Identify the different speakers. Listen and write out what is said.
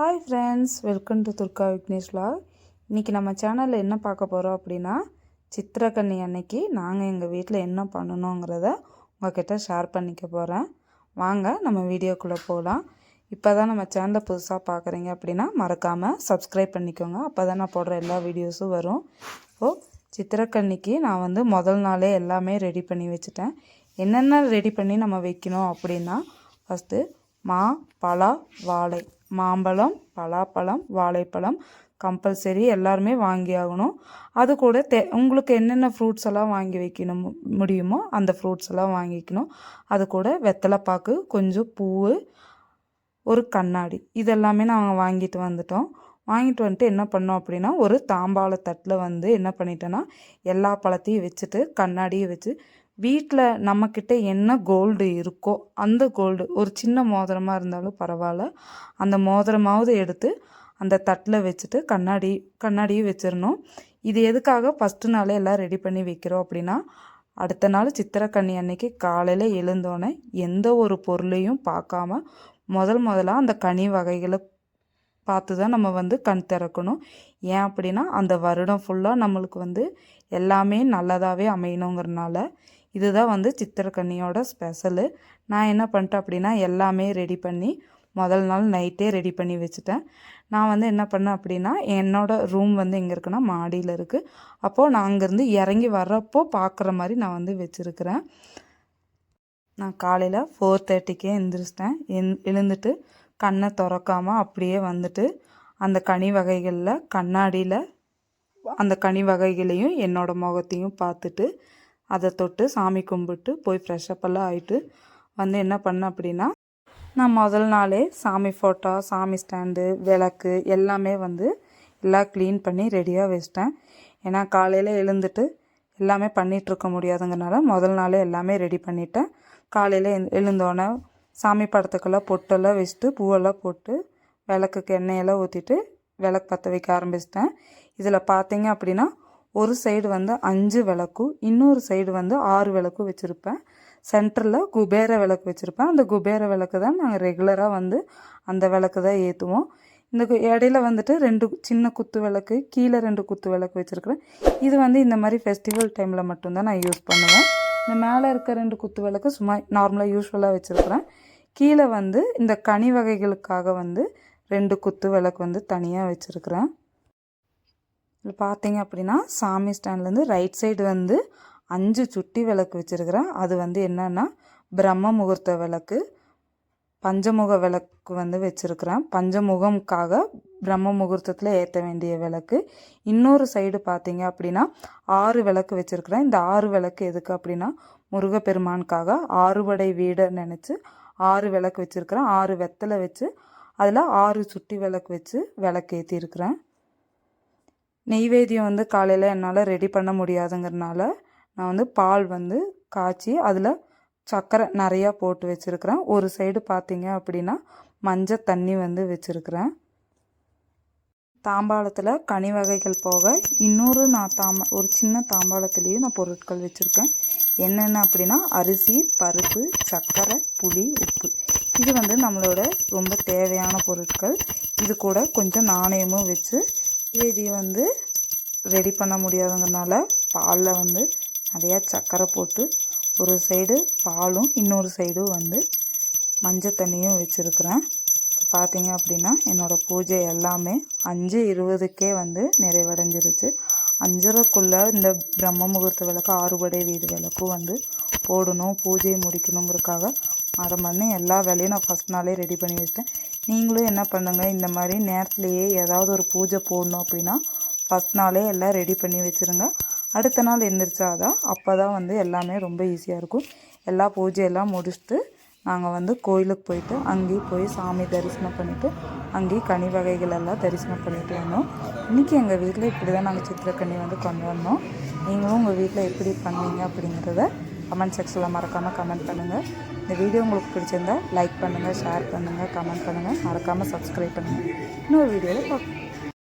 Speaker 1: Hi friends welcome to Durga Vignesh vlog. இன்றைக்கி நம்ம சேனலில் என்ன பார்க்க போகிறோம் அப்படின்னா சித்திரக்கண்ணி அன்னைக்கு நாங்கள் எங்கள் வீட்டில் என்ன பண்ணணுங்கிறத உங்ககிட்ட ஷேர் பண்ணிக்க போகிறேன் வாங்க நம்ம வீடியோக்குள்ளே போகலாம் இப்போ தான் நம்ம சேனலை புதுசாக பார்க்குறீங்க அப்படின்னா மறக்காமல் சப்ஸ்கிரைப் பண்ணிக்கோங்க. அப்போ தான் நான் போடுற எல்லா வீடியோஸும் வரும். இப்போது சித்திரக்கன்னிக்கு நான் வந்து முதல் நாளே எல்லாமே ரெடி பண்ணி வச்சுட்டேன். என்னென்ன ரெடி பண்ணி நம்ம வைக்கணும் அப்படின்னா ஃபஸ்ட்டு மா பலா வாழை. மாம்பழம் பலாப்பழம் வாழைப்பழம் கம்பல்சரி எல்லாருமே வாங்கி ஆகணும் அது கூட தே உங்களுக்கு என்னென்ன ஃப்ரூட்ஸ் எல்லாம் வாங்கி வைக்கணும் முடியுமோ அந்த ஃப்ரூட்ஸ் எல்லாம் வாங்கிக்கணும். அது கூட வெத்தலைப்பாக்கு கொஞ்சம் பூவு ஒரு கண்ணாடி. இதெல்லாமே நாங்கள் வாங்கிட்டு வந்துட்டோம். வாங்கிட்டு வந்துட்டு என்ன பண்ணோம் அப்படின்னா ஒரு தாம்பாள தட்டில் வந்து என்ன பண்ணிட்டேன்னா எல்லா பழத்தையும் வச்சுட்டு கண்ணாடியை வச்சு வீட்டில் நம்மக்கிட்ட என்ன கோல்டு இருக்கோ அந்த கோல்டு ஒரு சின்ன மோதிரமாக இருந்தாலும் பரவாயில்ல. அந்த மோதிரமாவது எடுத்து அந்த தட்டில் வச்சுட்டு கண்ணாடி கண்ணாடியும் வச்சிடணும். இது எதுக்காக ஃபஸ்ட்டு நாளே எல்லாம் ரெடி பண்ணி வைக்கிறோம் அப்படின்னா அடுத்த நாள் சித்திரக்கண்ணி அன்னைக்கு காலையில் எழுந்தோடனே எந்த ஒரு பொருளையும் பார்க்காம முதல் முதலாக அந்த கனி வகைகளை பார்த்து தான் நம்ம வந்து கண் திறக்கணும். ஏன் அப்படின்னா அந்த வருடம் ஃபுல்லாக நம்மளுக்கு வந்து எல்லாமே நல்லதாகவே அமையணுங்கிறனால இதுதான் வந்து சித்திரக்கன்னியோட ஸ்பெஷலு. நான் என்ன பண்ணிட்டேன் அப்படின்னா எல்லாமே ரெடி பண்ணி முதல் நாள் நைட்டே ரெடி பண்ணி வச்சுட்டேன். நான் வந்து என்ன பண்ணேன் அப்படின்னா என்னோடய ரூம் வந்து எங்கே இருக்குன்னா மாடியில் இருக்குது அப்போது நான் அங்கேருந்து இறங்கி வர்றப்போ பார்க்குற மாதிரி நான் வந்து வச்சுருக்கிறேன். நான் காலையில் ஃபோர் தேர்ட்டிக்கே எழுந்திரிச்சிட்டேன் எந் எழுந்துட்டு கண்ணை திறக்காமல் அப்படியே வந்துட்டு அந்த கனி வகைகளில் கண்ணாடியில் அந்த கனி வகைகளையும் என்னோடய முகத்தையும் பார்த்துட்டு அதை தொட்டு சாமி கும்பிட்டு போய் ஃப்ரெஷ்ஷப்பெல்லாம் ஆகிட்டு வந்து என்ன பண்ணேன் அப்படின்னா நான் முதல் நாளே சாமி ஃபோட்டோ சாமி ஸ்டாண்டு விளக்கு எல்லாமே வந்து எல்லாம் க்ளீன் பண்ணி ரெடியாக வச்சிட்டேன். ஏன்னா காலையில் எழுந்துட்டு எல்லாமே பண்ணிகிட்ருக்க முடியாதுங்கனால முதல் நாளே எல்லாமே ரெடி பண்ணிட்டேன். காலையில் எழுந்தோடனே சாமி படத்துக்கெல்லாம் பொட்டெல்லாம் வச்சுட்டு பூவெல்லாம் போட்டு விளக்குக்கு எண்ணெயெல்லாம் ஊற்றிட்டு விளக்கு பற்ற வைக்க ஆரம்பிச்சிட்டேன். இதில் பார்த்தீங்க அப்படின்னா ஒரு சைடு வந்து அஞ்சு விளக்கும் இன்னொரு சைடு வந்து ஆறு விளக்கும் வச்சுருப்பேன். சென்டரில் குபேர விளக்கு வச்சுருப்பேன். அந்த குபேர விளக்கு தான் நாங்கள் ரெகுலராக வந்து அந்த விளக்கு தான் ஏற்றுவோம் இந்த இடையில வந்துட்டு ரெண்டு சின்ன குத்து விளக்கு கீழே ரெண்டு குத்து விளக்கு வச்சுருக்குறேன். இது வந்து இந்த மாதிரி ஃபெஸ்டிவல் டைமில் மட்டும்தான் நான் யூஸ் பண்ணுவேன். இந்த மேலே இருக்க ரெண்டு குத்து விளக்கு சும்மா நார்மலாக யூஸ்வலாக வச்சுருக்குறேன். கீழே வந்து இந்த கனி வகைகளுக்காக வந்து ரெண்டு குத்து விளக்கு வந்து தனியாக வச்சுருக்குறேன். இதில் பார்த்தீங்க அப்படின்னா சாமி ஸ்டாண்ட்லேருந்து ரைட் சைடு வந்து அஞ்சு சுட்டி விளக்கு வச்சுருக்கிறேன். அது வந்து என்னென்னா பிரம்ம முகூர்த்த விளக்கு பஞ்சமுக விளக்கு வந்து வச்சுருக்கிறேன். பஞ்சமுகம்காக பிரம்ம முகூர்த்தத்தில் ஏற்ற வேண்டிய விளக்கு. இன்னொரு சைடு பார்த்தீங்க அப்படின்னா ஆறு விளக்கு வச்சுருக்கிறேன். இந்த ஆறு விளக்கு எதுக்கு அப்படின்னா முருகப்பெருமானுக்காக ஆறுபடை வீடை நினச்சி ஆறு விளக்கு வச்சுருக்கிறேன். ஆறு வெத்தலை வச்சு அதில் ஆறு சுட்டி விளக்கு வச்சு விளக்கு ஏற்றிருக்கிறேன் நெய்வேத்தியம் வந்து காலையில் என்னால் ரெடி பண்ண முடியாதுங்கிறனால நான் வந்து பால் வந்து காய்ச்சி அதில் சர்க்கரை நிறையா போட்டு வச்சுருக்கிறேன். ஒரு சைடு பார்த்தீங்க அப்படின்னா மஞ்சள் தண்ணி வந்து வச்சுருக்கிறேன். தாம்பாளத்தில் கனி வகைகள் போக இன்னொரு நான் தாம்ப ஒரு சின்ன தாம்பாளத்துலேயும் நான் பொருட்கள் வச்சுருக்கேன். என்னென்ன அப்படின்னா அரிசி பருப்பு சர்க்கரை புளி உப்பு. இது வந்து நம்மளோட ரொம்ப தேவையான பொருட்கள். இது கூட கொஞ்சம் நாணயமும் வச்சு இது வந்து ரெடி பண்ண முடியாதங்கிறனால பாலில் வந்து நிறையா சர்க்கரை போட்டு ஒரு சைடு பாலும் இன்னொரு சைடும் வந்து மஞ்சள் தண்ணியும் வச்சுருக்குறேன். இப்போ பார்த்தீங்க அப்படின்னா என்னோடய பூஜை எல்லாமே அஞ்சு இருபதுக்கே வந்து நிறைவடைஞ்சிருச்சு. அஞ்சரைக்குள்ளே இந்த பிரம்ம முகூர்த்த விளக்கு ஆறுபடை வீடு விளக்கும் வந்து போடணும் பூஜையை முடிக்கணுங்கிறதுக்காக. அதை பண்ணி எல்லா வேலையும் நான் ஃபஸ்ட் நாளே ரெடி பண்ணி வச்சிட்டேன். நீங்களும் என்ன பண்ணுங்கள் இந்த மாதிரி நேரத்துலையே ஏதாவது ஒரு பூஜை போடணும் அப்படின்னா ஃபஸ்ட் நாளே எல்லாம் ரெடி பண்ணி வச்சுருங்க. அடுத்த நாள் எந்திரிச்சாதான் அப்போ தான் வந்து எல்லாமே ரொம்ப ஈஸியாக இருக்கும். எல்லா பூஜையெல்லாம் முடிச்சுட்டு நாங்கள் வந்து கோயிலுக்கு போயிட்டு அங்கேயும் போய் சாமி தரிசனம் பண்ணிவிட்டு அங்கேயும் கனி வகைகள் எல்லாம் தரிசனம் பண்ணிட்டு வந்தோம். இன்றைக்கி எங்கள் வீட்டில் இப்படி தான் நாங்கள் சித்திரக்கனி வந்து கொண்டு வந்தோம் நீங்களும் உங்கள் வீட்டில் எப்படி பண்ணுவீங்க அப்படிங்கிறத கமெண்ட் செக்ஷனில் மறக்காமல் கமெண்ட் பண்ணுங்கள் இந்த வீடியோ உங்களுக்கு பிடிச்சிருந்தா லைக் பண்ணுங்கள் ஷேர் பண்ணுங்கள் கமெண்ட் பண்ணுங்கள் மறக்காமல் சப்ஸ்கிரைப் பண்ணுங்கள் இன்னொரு வீடியோவில் பார்ப்போம்.